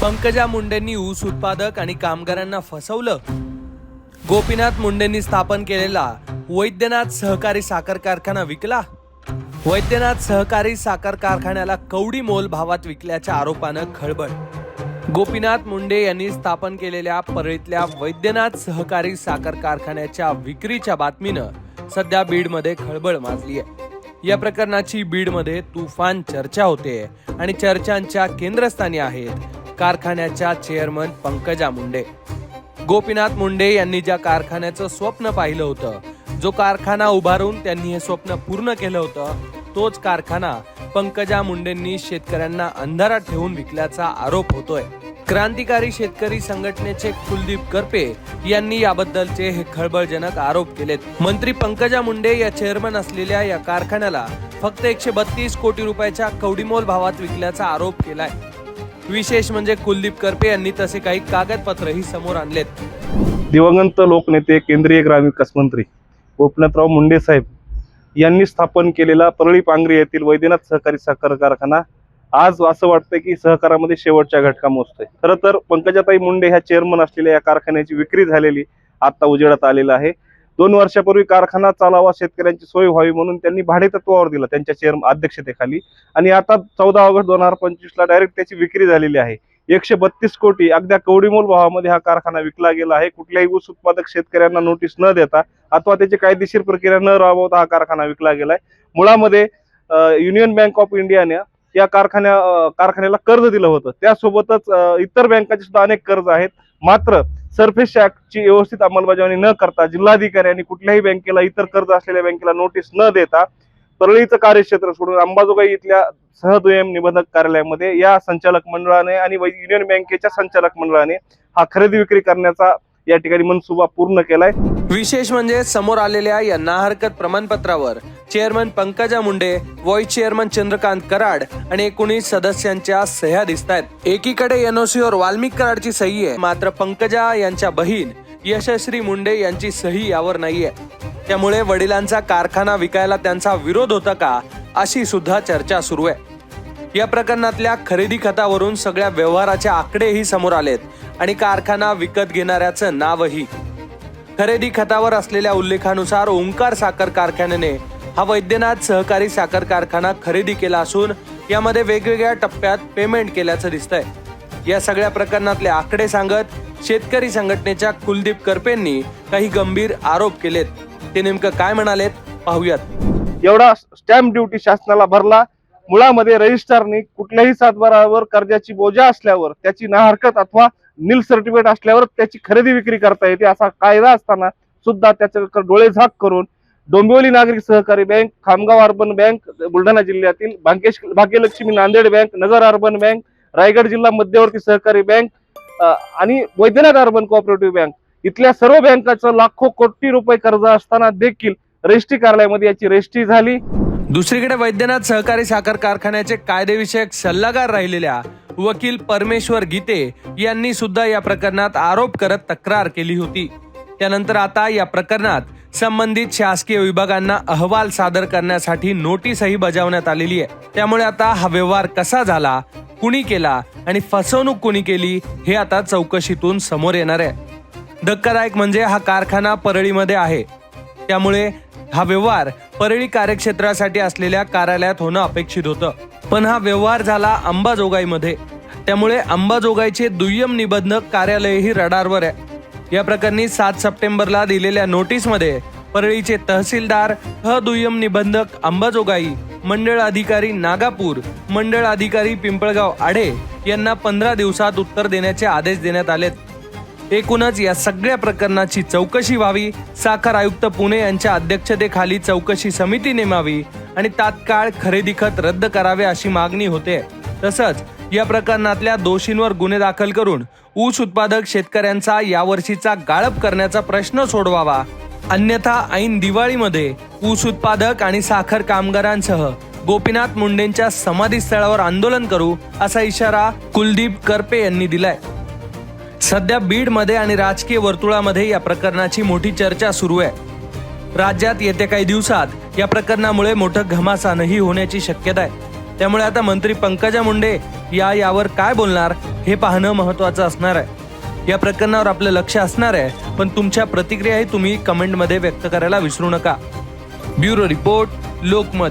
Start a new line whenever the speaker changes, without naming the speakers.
पंकजा मुंडेंनी ऊस उत्पादक आणि कामगारांना फसवलं. गोपीनाथ मुंडेंनी स्थापन केलेला वैद्यनाथ सहकारी साखर कारखाना विकला. वैद्यनाथ सहकारी साखर कारखान्याला कवडी मोल भावात विकल्याच्या आरोपानं खळबळ. गोपीनाथ मुंडे यांनी स्थापन केलेल्या परळीतल्या वैद्यनाथ सहकारी साखर कारखान्याच्या विक्रीच्या बातमीनं सध्या बीडमध्ये खळबळ माजली आहे या प्रकरणाची बीडमध्ये तुफान चर्चा होते आणि चर्चांच्या केंद्रस्थानी आहेत कारखान्याच्या चेअरमन पंकजा मुंडे. गोपीनाथ मुंडे यांनी ज्या कारखान्याचं स्वप्न पाहिलं होतं जो कारखाना उभारून त्यांनी हे स्वप्न पूर्ण केलं होतं तोच कारखाना पंकजा मुंडेंनी शेतकऱ्यांना अंधारात ठेवून विकल्याचा आरोप होतोय. क्रांतिकारी शेतकरी संघटनेचे कुलदीप करपे यांनी याबद्दलचे हे खळबळजनक आरोप केलेत. मंत्री पंकजा मुंडे या चेअरमन असलेल्या या कारखान्याला फक्त एकशे बत्तीस कोटी रुपयाच्या कवडीमोल भावात विकल्याचा आरोप केलाय. विशेष म्हणजे कुलदीप करपे यांनी तसे काही कागदपत्रही समोर आणलेत.
दिवंगत लोकनेते केंद्रीय ग्रामविकास मंत्री गोपनाथराव मुंडे साहेब यांनी स्थापन केलेला परळी पांगरी येथील वैद्यनाथ सहकारी साखर कारखाना आज असं वाटतं की सहकारामध्ये शेवटच्या घटका मोजतोय. खरं तर पंकजाताई मुंडे ह्या चेअरमन असलेल्या या कारखान्याची विक्री झालेली आता उजेडात आलेला आहे. दोन वर्षापूर्वी कारखाना चालावा शेतकऱ्यांची सोय व्हावी म्हणून त्यांनी भाडेतत्वावर दिला त्यांच्या चेअर अध्यक्षतेखाली. आणि आता चौदा ऑगस्ट दोन हजार पंचवीसला डायरेक्ट त्याची विक्री झालेली आहे. एकशे बत्तीस कोटी अगद्या कवडीमोल भावामध्ये हा कारखाना विकला गेला आहे. कुठल्याही ऊस उत्पादक शेतकऱ्यांना नोटीस न देता अथवा त्याची कायदेशीर प्रक्रिया न राबवता हा कारखाना विकला गेलाय मुळामध्ये युनियन बँक ऑफ इंडियाने या कारखान्या कारखान्याला कर्ज दिलं होतं. त्यासोबतच इतर बँकाचे सुद्धा अनेक कर्ज आहेत. मात्र सरफेस शॅकची व्यवस्थित अंमलबजावणी न करता जिल्हाधिकाऱ्यांनी कुठल्याही बँकेला इतर कर्ज असलेल्या बँकेला नोटीस न देता परळीचं कार्यक्षेत्र सोडून अंबाजोगाई इथल्या सहदुयम निबंधक कार्यालयामध्ये या संचालक मंडळाने आणि युनियन बँकेच्या संचालक मंडळाने हा खरेदी विक्री करण्याचा या ठिकाणी मनसुबा पूर्ण केलाय.
विशेष म्हणजे समोर आलेल्या या हरकत प्रमाणपत्रावर chairman Pankaja Munde vice chairman Chandrakant Karad आणि एकोणीस सदस्यांच्या सह्या दिसत आहेत एकीकडे एनओसीवर वाल्मिक कराडची सही आहे मात्र पंकजा यांच्या बहीण यशश्री मुंडे यांची सही यावर नाहीये. त्यामुळे वडिलांचा कारखाना विकायला त्यांचा विरोध होता का अशी सुद्धा चर्चा सुरू आहे. या प्रकरणातल्या खरेदी खतावरून सगळ्या व्यवहाराचे आकडेही समोर आलेत आणि कारखाना विकत घेणाऱ्याचं नावही. खरेदी खतावर असलेल्या उल्लेखानुसार ओंकार साखर कारखान्याने हा वैद्यनाथ सहकारी साखर कारखाना खरेदी केला असून यामध्ये वेगवेगळ्या टप्प्यात पेमेंट केल्याचं दिसतंय. या सगळ्या प्रकरणातले आकडे सांगत शेतकरी संघटनेच्या कुलदीप करपेंनी काही गंभीर आरोप केलेत. ते नेमकं काय म्हणालेत पाहूयात.
एवढा स्टॅम्प ड्युटी शासनाला भरला. मुळामध्ये रजिस्ट्रारनी कुठल्याही सातबारावर कर्जाची बोजा असल्यावर त्याची ना हरकत अथवा नील सर्टिफिकेट असल्यावर त्याची खरेदी विक्री करता येते असा कायदा असताना सुद्धा त्याच्याकडे डोळे झाक करून डोंबिवली नागरिक सहकारी bank Khamgaon urban bank Buldhana जिल्ह्यातील Bhagyesh Bhagyalakshmi Nanded bank Nagar urban bank Raigad जिल्हा मध्यवर्ती सहकारी बँक आणि वैद्यनाथ अर्बन कोऑपरेटिव्ह बँक. इथल्या सर्व बँकाचं लाखो कोटी रुपये कर्ज असताना देखील रजिस्ट्री कार्यालयामध्ये याची रजिस्ट्री झाली.
दुसरीकडे वैद्यनाथ सहकारी साखर कारखान्याचे कायदेविषयक सल्लागार राहिलेल्या वकील परमेश्वर गीते यांनी सुद्धा या प्रकरणात आरोप करत तक्रार केली होती. त्यानंतर आता या प्रकरणात संबंधित शासकीय विभागांना अहवाल सादर करण्यासाठी नोटीसही बजावण्यात आलेली आहे. त्यामुळे आता हा व्यवहार कसा झाला कुणी केला आणि फसवणूक कुणी केली हे आता चौकशीतून समोर येणार आहे. धक्कादायक म्हणजे हा कारखाना परळीमध्ये आहे. त्यामुळे हा व्यवहार परळी कार्यक्षेत्रासाठी असलेल्या कार्यालयात होणं अपेक्षित होतं. पण हा व्यवहार झाला अंबाजोगाईमध्ये. त्यामुळे अंबाजोगाईचे दुय्यम निबंधक कार्यालयही रडारवर आहे. या प्रकरणी सात सप्टेंबरला दिलेल्या नोटीसमध्ये परळीचे तहसीलदार ह दुय्यम निबंधक अंबाजोगाई मंडळ अधिकारी नागापूर मंडळ अधिकारी पिंपळगाव आडे यांना पंधरा दिवसात उत्तर देण्याचे आदेश देण्यात आलेत. एकूणच या सगळ्या प्रकरणाची चौकशी व्हावी. साखर आयुक्त पुणे यांच्या अध्यक्षतेखाली चौकशी समिती नेमावी आणि तात्काळ खरेदी खत रद्द करावे अशी मागणी होते. तसंच या प्रकरणातल्या दोषींवर गुन्हे दाखल करून ऊस उत्पादक शेतकऱ्यांचा यावर्षीचा गाळप करण्याचा प्रश्न सोडवावा. अन्यथा ऐन दिवाळीमध्ये ऊस उत्पादक आणि साखर कामगारांसह गोपीनाथ मुंडेंच्या समाधीस्थळावर आंदोलन करू असा इशारा कुलदीप करपे यांनी दिलाय. सध्या बीडमध्ये आणि राजकीय वर्तुळामध्ये या प्रकरणाची मोठी चर्चा सुरू आहे. राज्यात येत्या काही दिवसात या प्रकरणामुळे मोठं घमासानही होण्याची शक्यता आहे. त्यामुळे आता मंत्री पंकजा मुंडे या यावर काय बोलणार हे पाहणं महत्वाचं असणार आहे. या प्रकरणावर आपलं लक्ष असणार आहे पण तुमच्या प्रतिक्रियाही तुम्ही कमेंटमध्ये व्यक्त करायला विसरू नका. Bureau report Lokmat.